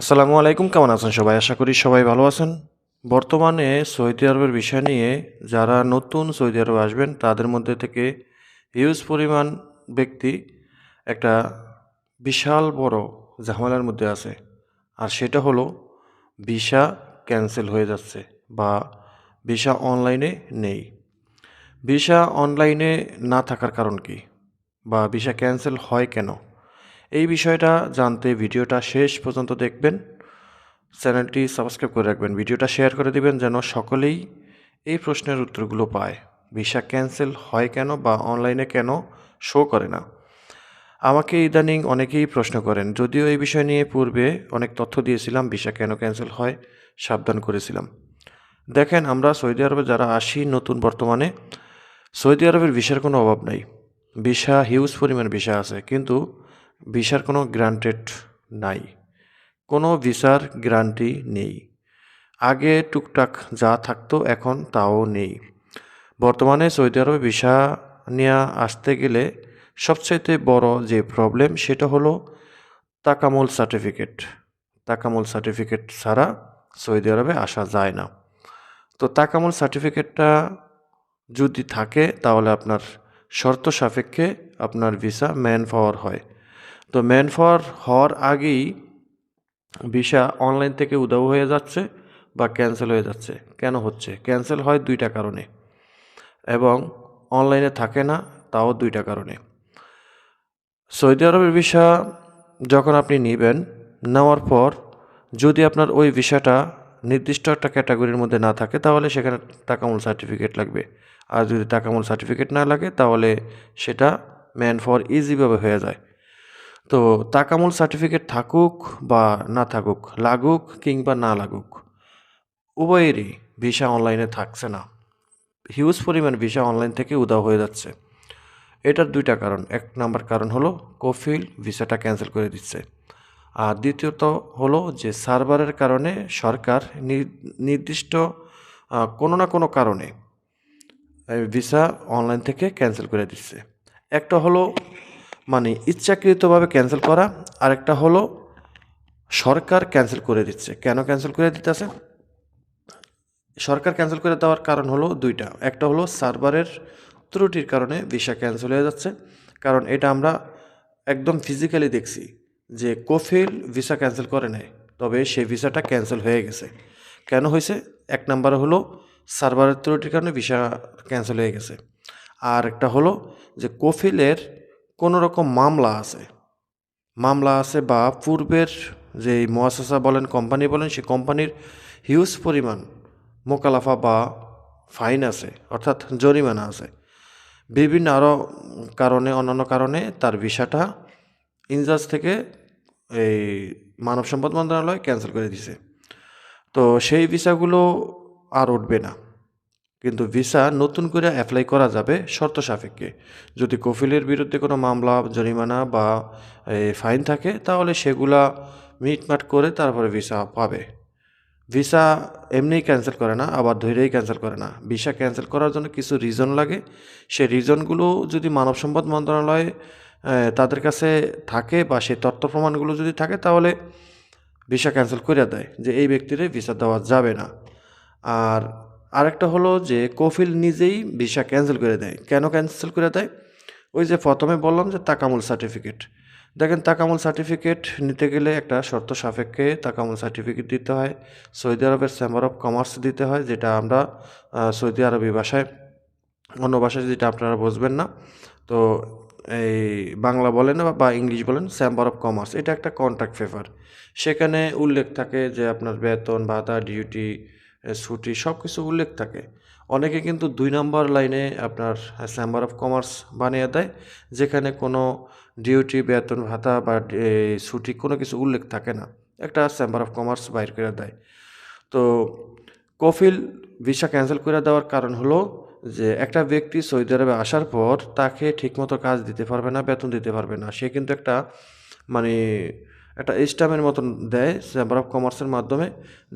আসসালামু আলাইকুম, কেমন আছেন সবাই? আশা করি সবাই ভালো আছেন। বর্তমানে সৌদি আরবের বিষয় নিয়ে যারা নতুন সৌদি আরবে আসবেন, তাদের মধ্যে থেকে হিউজ পরিমাণ ব্যক্তি একটা বিশাল বড় ঝামেলার মধ্যে আছে। আর সেটা হলো ভিসা ক্যান্সেল হয়ে যাচ্ছে বা ভিসা অনলাইনে নেই। ভিসা অনলাইনে না থাকার কারণ কি? বা ভিসা ক্যান্সেল হয় কেন? এই বিষয়টা জানতে ভিডিওটা শেষ পর্যন্ত দেখবেন। চ্যানেলটি সাবস্ক্রাইব করে রাখবেন। ভিডিওটা শেয়ার করে দিবেন যেন সকলেই এই প্রশ্নের উত্তরগুলো পায়। ভিসা ক্যান্সেল হয় কেন বা অনলাইনে কেন শো করে না? আমাকে ইদানিং অনেকেই প্রশ্ন করেন, যদিও এই বিষয় নিয়ে পূর্বে অনেক তথ্য দিয়েছিলাম, ভিসা কেন ক্যান্সেল হয় সাবধান করেছিলাম। দেখেন, আমরা সৌদি আরবে যারা আসি নতুন বর্তমানে, সৌদি আরবের ভিসার কোনো অভাব নাই। ভিসা, হিউজ পরিমাণ ভিসা আছে। কিন্তু ভিসার কোনো গ্রান্টেড নাই, কোনো ভিসার গ্যারান্টি নেই। আগে টুকটাক যা থাকতো এখন তাও নেই। বর্তমানে সৌদি আরবে ভিসা নিয়ে আসতে গেলে সবচাইতে বড় যে প্রবলেম সেটা হলো তাকামুল সার্টিফিকেট তাকামুল সার্টিফিকেট ছাড়া সৌদি আরবে আসা যায় না। তো তাকামুল সার্টিফিকেটটা যদি থাকে তাহলে আপনার শর্ত সাপেক্ষে আপনার ভিসা ম্যান পাওয়ার হয়। তো ম্যান পাওয়ার হওয়ার আগেই ভিসা অনলাইন থেকে উদাও হয়ে যাচ্ছে বা ক্যান্সেল হয়ে যাচ্ছে। কেন হচ্ছে? ক্যান্সেল হয় দুইটা কারণে। এবং অনলাইনে থাকে না, তাও দুইটা কারণে। সৌদি আরবের ভিসা যখন আপনি নেবেন, নেওয়ার পর যদি আপনার ওই ভিসাটা নির্দিষ্ট একটা ক্যাটাগরির মধ্যে না থাকে, তাহলে সেখানে টাকামূল সার্টিফিকেট লাগবে। আর যদি টাকামূল সার্টিফিকেট না লাগে, তাহলে সেটা ম্যান ফর ইজিভাবে হয়ে যায়। তো তাকামুল সার্টিফিকেট থাকুক বা না থাকুক, লাগুক কিংবা না লাগুক, উভয়েরই ভিসা অনলাইনে থাকছে না। হিউজ পরিমাণ ভিসা অনলাইন থেকে উদাও হয়ে যাচ্ছে। এটার দুইটা কারণ। এক নাম্বার কারণ হলো কফিল ভিসাটা ক্যান্সেল করে দিচ্ছে। আর দ্বিতীয়ত হলো যে সার্ভারের কারণে সরকার নির্দিষ্ট কোনো না কোনো কারণে ভিসা অনলাইন থেকে ক্যান্সেল করে দিচ্ছে। একটা হলো মানে ইচ্ছাকৃতভাবে ক্যান্সেল করা। আরেকটা হলো, সরকার ক্যান্সেল করে দিচ্ছে। কেন ক্যান্সেল করে দিতেছে? সরকার ক্যান্সেল করে দেওয়ার কারণ হলো দুইটা। একটা হলো সার্ভারের ত্রুটির কারণে ভিসা ক্যান্সেল হয়ে যাচ্ছে। কারণ এটা আমরা একদম ফিজিক্যালি দেখছি যে কোফিল ভিসা ক্যান্সেল করে নেয় তবে সেই ভিসাটা ক্যান্সেল হয়ে গেছে। কেন হয়েছে? এক নাম্বার হলো সার্ভারের ত্রুটির কারণে ভিসা ক্যান্সেল হয়ে গেছে। আর একটা হলো যে কোফিলের কোনো রকম মামলা আছে। মামলা আছে বা পূর্বের যে মহাশাসা বলেন, কোম্পানি বলেন সেই কোম্পানির হিউজ পরিমাণ মোকালাফা বা ফাইন আছে, অর্থাৎ জরিমানা আছে। বিভিন্ন আরও কারণে, অন্যান্য কারণে তার ভিসাটা ইনজাজ থেকে এই মানব সম্পদ মন্ত্রণালয় ক্যান্সেল করে দিছে। তো সেই ভিসাগুলো আর উঠবে না। কিন্তু ভিসা নতুন করে অ্যাপ্লাই করা যাবে শর্ত সাপেক্ষে। যদি কফিলের বিরুদ্ধে কোনো মামলা, জরিমানা বা ফাইন থাকে, তাহলে সেগুলা মিটমাট করে তারপরে ভিসা পাবে। ভিসা এমনিই ক্যান্সেল করে না, আবার ধৈরেই ক্যান্সেল করে না। ভিসা ক্যান্সেল করার জন্য কিছু রিজন লাগে। সে রিজনগুলো যদি মানব সম্পদ মন্ত্রণালয় তাদের কাছে থাকে বা সেই তথ্য প্রমাণগুলো যদি থাকে, তাহলে ভিসা ক্যান্সেল করে দেয় যে এই ব্যক্তিরে ভিসা দেওয়া যাবে না। আর আরেকটা হলো যে কফিল নিজেই ভিসা ক্যান্সেল করে দেয়। কেন ক্যান্সেল করে দেয়? ওই যে প্রথমে বললাম যে তাকামুল সার্টিফিকেট। দেখেন, তাকামুল সার্টিফিকেট নিতে গেলে একটা শর্ত সাপেক্ষে তাকামুল সার্টিফিকেট দিতে হয়। সৌদি আরবের চেম্বার অফ কমার্স দিতে হয়, যেটা আমরা সৌদি আরবি ভাষায়, অন্য ভাষায় যেটা আপনারা বুঝবেন না। তো এই বাংলা বলেন বা ইংলিশ বলেন চেম্বার অফ কমার্স এটা একটা কন্ট্রাক্ট পেপার সেখানে উল্লেখ থাকে যে আপনার বেতন, ভাতা ডিউটি ছুটি সব কিছু উল্লেখ থাকে। অনেকে কিন্তু দুই নম্বর লাইনে আপনার চেম্বার অফ কমার্স বানিয়ে দেয়, যেখানে কোনো ডিউটি বেতন, ভাতা বা ছুটি কোনো কিছু উল্লেখ থাকে না। একটা চেম্বার অফ কমার্স বাইর করে দেয়। তো কফিল ভিসা ক্যান্সেল করে দেওয়ার কারণ হলো যে, একটা ব্যক্তি সৌদি আরবে আসার পর তাকে ঠিকমতো কাজ দিতে পারবে না, বেতন দিতে পারবে না। সে কিন্তু একটা মানে একটা স্টামের মতন দেয় চেম্বার অফ কমার্সের মাধ্যমে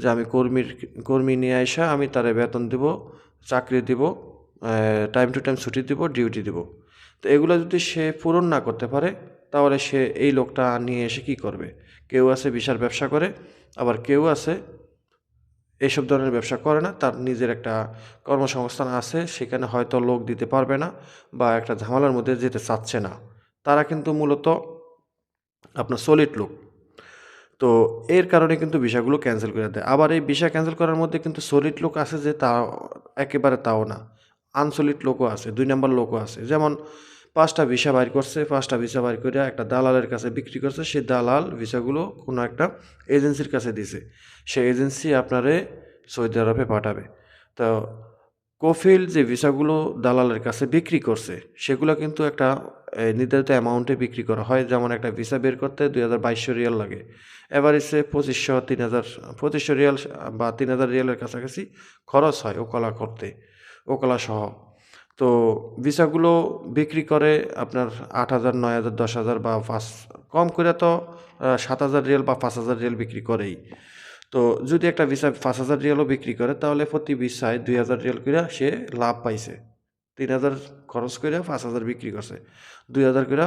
যে আমি কর্মীর, কর্মী নিয়ে আসা আমি তারে বেতন দিব, চাকরি দিব টাইম টু টাইম ছুটি দিব ডিউটি দিব। তো এগুলো যদি সে পূরণ না করতে পারে, তাহলে সে এই লোকটা নিয়ে এসে কি করবে? কেউ আছে বিশাল ব্যবসা করে, আবার কেউ আছে এইসব ধরনের ব্যবসা করে না, তার নিজের একটা কর্মসংস্থান আছে, সেখানে হয়তো লোক দিতে পারবে না বা একটা ঝামেলার মধ্যে যেতে চাচ্ছে না। তারা কিন্তু মূলত আপনার সলিড লোক। তো এর কারণে কিন্তু ভিসাগুলো ক্যান্সেল করে দেয়। আবার এই ভিসা ক্যান্সেল করার মধ্যে কিন্তু সলিড লোক আছে যে তা একেবারে তাও না। আনসলিড লোকও আছে, দুই নম্বর লোকও আছে। যেমন পাঁচটা ভিসা বাইর করছে, পাঁচটা ভিসা বাইর করে একটা দালালের কাছে বিক্রি করছে সেই দালাল ভিসাগুলো কোনো একটা এজেন্সির কাছে দিছে। সেই এজেন্সি আপনারে সৌদি আরবে পাঠাবে। তো কফিল যে ভিসাগুলো দালালের কাছে বিক্রি করছে, সেগুলো কিন্তু একটা নির্ধারিত অ্যামাউন্টে বিক্রি করা হয়। যেমন একটা ভিসা বের করতে দুই হাজার বাইশশো রিয়াল লাগে। এভারেজে পঁচিশশো, তিন হাজার, পঁচিশশো রিয়াল বা তিন হাজার রিয়ালের কাছাকাছি খরচ হয় ওকলা করতে, ওকলা সহ। তো ভিসাগুলো বিক্রি করে আপনার আট হাজার, নয় হাজার, দশ হাজার বা পাঁচ, কম করে তো সাত হাজার রিয়াল বা পাঁচ হাজার রিয়াল বিক্রি করেই। তো যদি একটা ভিসা পাঁচ হাজার রিয়ালও বিক্রি করে, তাহলে প্রতি ভিসায় দুই হাজার রিয়াল করে সে লাভ পাইছে। তিন হাজার খরচ করে পাঁচ হাজার বিক্রি করছে। দুই হাজার করে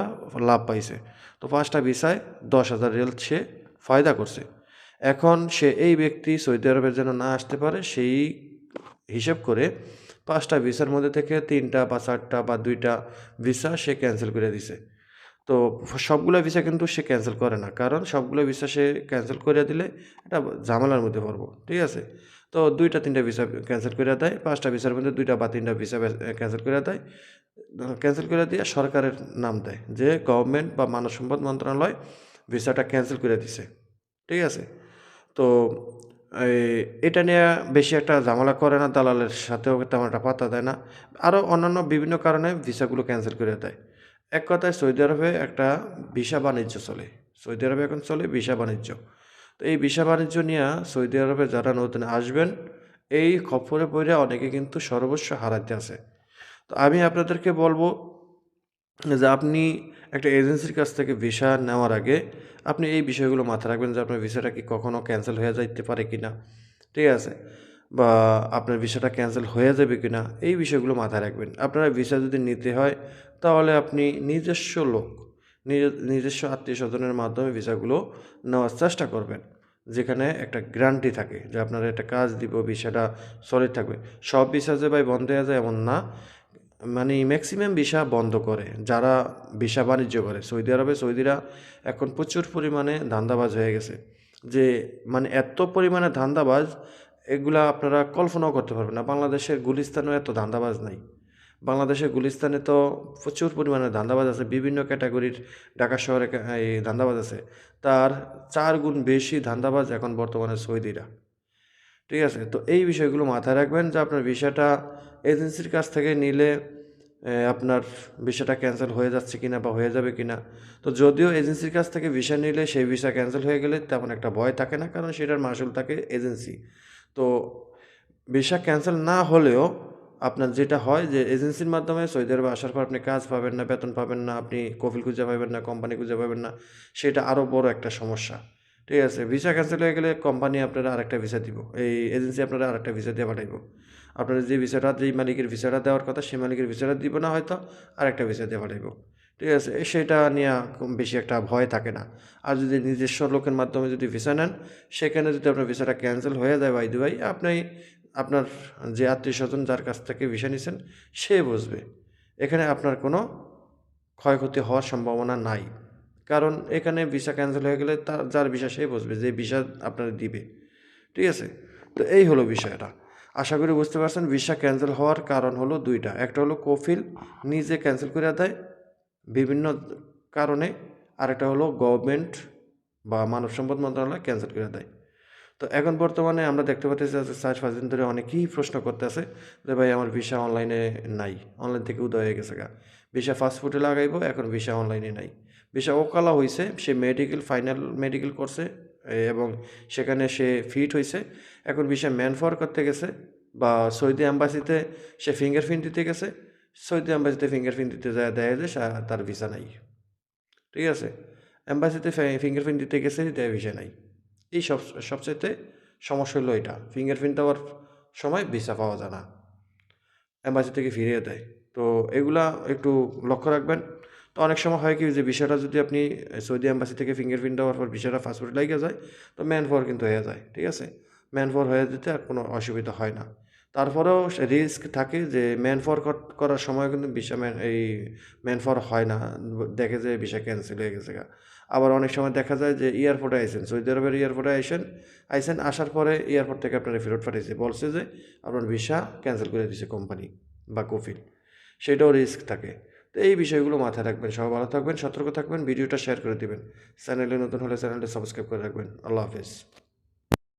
লাভ পাইছে। তো পাঁচটা ভিসায় দশ হাজার রিয়াল সে ফায়দা করছে। এখন সে এই ব্যক্তি সৌদি আরবের যেন না আসতে পারে, সেই হিসেব করে পাঁচটা ভিসার মধ্যে থেকে তিনটা বা চারটা বা দুইটা ভিসা সে ক্যান্সেল করে দিছে। তো সবগুলো ভিসা কিন্তু সে ক্যান্সেল করে না, কারণ সবগুলো ভিসা সে ক্যান্সেল করে দিলে এটা ঝামেলার মধ্যে পড়ব, ঠিক আছে? তো দুইটা, তিনটা ভিসা ক্যান্সেল করে দেয়, পাঁচটা ভিসার মধ্যে দুইটা বা তিনটা ভিসা ক্যান্সেল করে দেয়। ক্যান্সেল করে দিয়ে সরকারের নাম দেয় যে গভর্নমেন্ট বা মানব সম্পদ মন্ত্রণালয় ভিসাটা ক্যান্সেল করে দিছে। ঠিক আছে? তো এটা নিয়ে বেশি একটা ঝামেলা করে না, দালালের সাথেও তেমন একটা পাত্তা দেয় না। আরও অন্যান্য বিভিন্ন কারণে ভিসাগুলো ক্যান্সেল করে দেয়। এক কথায় সৌদি আরবে একটা ভিসা বাণিজ্য চলে। সৌদি আরবে এখন চলে ভিসা বাণিজ্য। তো এই ভিসা বাণিজ্য নিয়ে সৌদি আরবে যারা নতুন আসবেন, এই খপ্পরে পড়ে অনেকে কিন্তু সর্বস্ব হারাতে আছে। তো আমি আপনাদেরকে বলব যে আপনি একটা এজেন্সির কাছ থেকে ভিসা নেওয়ার আগে আপনি এই বিষয়গুলো মাথায় রাখবেন যে আপনার ভিসাটা কি কখনও ক্যান্সেল হয়ে যাইতে পারে কি না ঠিক আছে? বা আপনার ভিসাটা ক্যান্সেল হয়ে যাবে কি না এই বিষয়গুলো মাথায় রাখবেন। আপনার ভিসা যদি নিতে হয়, তাহলে আপনি নিজস্ব লোক নিজস্ব আত্মীয় স্বজনের মাধ্যমে ভিসাগুলো নেওয়ার চেষ্টা করবেন, যেখানে একটা গ্যারান্টি থাকে যে আপনারা একটা কাজ দিব, ভিসাটা সলিড থাকবে। সব ভিসা যে ভাই বন্ধ হয়ে যায় এমন না। মানে ম্যাক্সিমাম ভিসা বন্ধ করে, যারা ভিসা বাণিজ্য করে। সৌদি আরবে সৌদিরা এখন প্রচুর পরিমাণে ধান্দাবাজ হয়ে গেছে। যে মানে এত পরিমাণে ধান্দাবাজ, এগুলা আপনারা কল্পনাও করতে পারবেন না। বাংলাদেশের গুলিস্তানেও এত ধান্দাবাজ নাই। বাংলাদেশের গুলিস্তানে তো প্রচুর পরিমাণে ধান্দাবাজ আছে, বিভিন্ন ক্যাটাগরির ঢাকা শহরে এই ধান্দাবাজ আছে। তার চার গুণ বেশি ধান্দাবাজ এখন বর্তমানে সৌদিরা। ঠিক আছে? তো এই বিষয়গুলো মাথায় রাখবেন যে আপনার ভিসাটা এজেন্সির কাছ থেকে নিলে আপনার ভিসাটা ক্যান্সেল হয়ে যাচ্ছে কিনা বা হয়ে যাবে কিনা। তো যদিও এজেন্সির কাছ থেকে ভিসা নিলে সেই ভিসা ক্যান্সেল হয়ে গেলে তেমন একটা ভয় থাকে না, কারণ সেটার মাসুল থাকে এজেন্সি। তো ভিসা ক্যান্সেল না হলেও আপনার যেটা হয় যে এজেন্সির মাধ্যমে সৌদি আরবে আসার পর আপনি কাজ পাবেন না, বেতন পাবেন না, আপনি কফিল খুঁজে পাবেন না কোম্পানি খুঁজে পাবেন না, সেটা আরও বড় একটা সমস্যা। ঠিক আছে? ভিসা ক্যান্সেল হয়ে গেলে কোম্পানি আপনারা আরেকটা ভিসা দিব। এই এজেন্সি আপনারা আরেকটা ভিসা দিয়ে পাঠাইব। আপনারা যে ভিসাটা যেই মালিকের ভিসাটা দেওয়ার কথা, সেই মালিকের ভিসাটা দিব না হয়তো, আরেকটা ভিসা দিয়ে পাঠাইব। ঠিক আছে? সেটা নিয়ে বেশি একটা ভয় থাকে না। আর যদি নিজস্ব লোকের মাধ্যমে যদি ভিসা নেন, সেখানে যদি আপনার ভিসাটা ক্যান্সেল হয়ে যায় ভাই ভাই আপনি আপনার যে আত্মীয় স্বজন যার কাছ থেকে ভিসা নিছেন, সে বুঝবে। এখানে আপনার কোনো ক্ষয়ক্ষতি হওয়ার সম্ভাবনা নাই। কারণ এখানে ভিসা ক্যান্সেল হয়ে গেলে তার যার ভিসা সে বুঝবে, যে ভিসা আপনার দিবে। ঠিক আছে? তো এই হলো বিষয়টা। আশা করি বুঝতে পারছেন, ভিসা ক্যান্সেল হওয়ার কারণ হলো দুইটা। একটা হলো কফিল, নিজে ক্যান্সেল করে দেয় বিভিন্ন কারণে। আরেকটা হলো গভর্নমেন্ট বা মানব সম্পদ মন্ত্রণালয় ক্যান্সেল করে দেয়। তো এখন বর্তমানে আমরা দেখতে পাচ্ছি যে চার পাঁচ দিন ধরে অনেকেই প্রশ্ন করতেছে যে ভাই আমার ভিসা অনলাইনে নাই। অনলাইন থেকে উদয় হয়ে গেছে গা। ভিসা ফাস্টফুডে লাগাইবো, এখন ভিসা অনলাইনে নাই। ভিসা ওকালা হয়েছে সে মেডিকেল ফাইনাল মেডিকেল করছে এবং সেখানে সে ফিট হয়েছে এখন ভিসা ম্যান পাওয়ার করতে গেছে, বা সৌদি অ্যাম্বাসিতে সে ফিঙ্গারপ্রিন্ট দিতে গেছে। সৌদি অ্যাম্বাসিতে ফিঙ্গারপ্রিন্ট দিতে যায়, দেয় সা- তার ভিসা নাই। ঠিক আছে? অ্যাম্বাসিতে ফিঙ্গারপ্রিন্ট দিতে গেছে, দেয় ভিসা নাই। এই সব সবচেয়ে সমস্যা হলো এটা। ফিঙ্গারপ্রিন্ট দেওয়ার সময় ভিসা পাওয়া যায় না। অ্যাম্বাসি থেকে ফিরিয়ে দেয়। তো এগুলা একটু লক্ষ্য রাখবেন। তো অনেক সময় হয় কি যে বিষয়টা যদি আপনি সৌদি অ্যাম্বাসি থেকে ফিঙ্গারপ্রিন্ট দেওয়ার পর বিষয়টা পাসপোর্ট লেগে যায়, তো ম্যান পাওয়ার কিন্তু হয়ে যায়, ঠিক আছে? ম্যান ফর হয়ে যেতে আর কোনো অসুবিধা হয় না। তারপরেও রিস্ক থাকে যে ম্যান পাওয়ার করার সময় কিন্তু বিষয় ম্যান এই ম্যান ফর হয় না। দেখে যে বিষয় ক্যান্সেল হয়ে গেছে। আবার অনেক সময় দেখা যায় যে এয়ারপোর্টে আইসেন সৌদি আরবের এয়ারপোর্টে আইসেন আইসেন আসার পরে এয়ারপোর্ট থেকে আপনারা ফেরত পাঠিয়েছে, বলছে যে আপনার ভিসা ক্যান্সেল করে দিয়েছে কোম্পানি বা কফিল। সেটাও রিস্ক থাকে। তো এই বিষয়গুলো মাথায় রাখবেন, সবাই ভালো থাকবেন, সতর্ক থাকবেন, ভিডিওটা শেয়ার করে দিবেন। চ্যানেলে নতুন হলে চ্যানেলটা সাবস্ক্রাইব করে রাখবেন। আল্লাহ হাফেজ।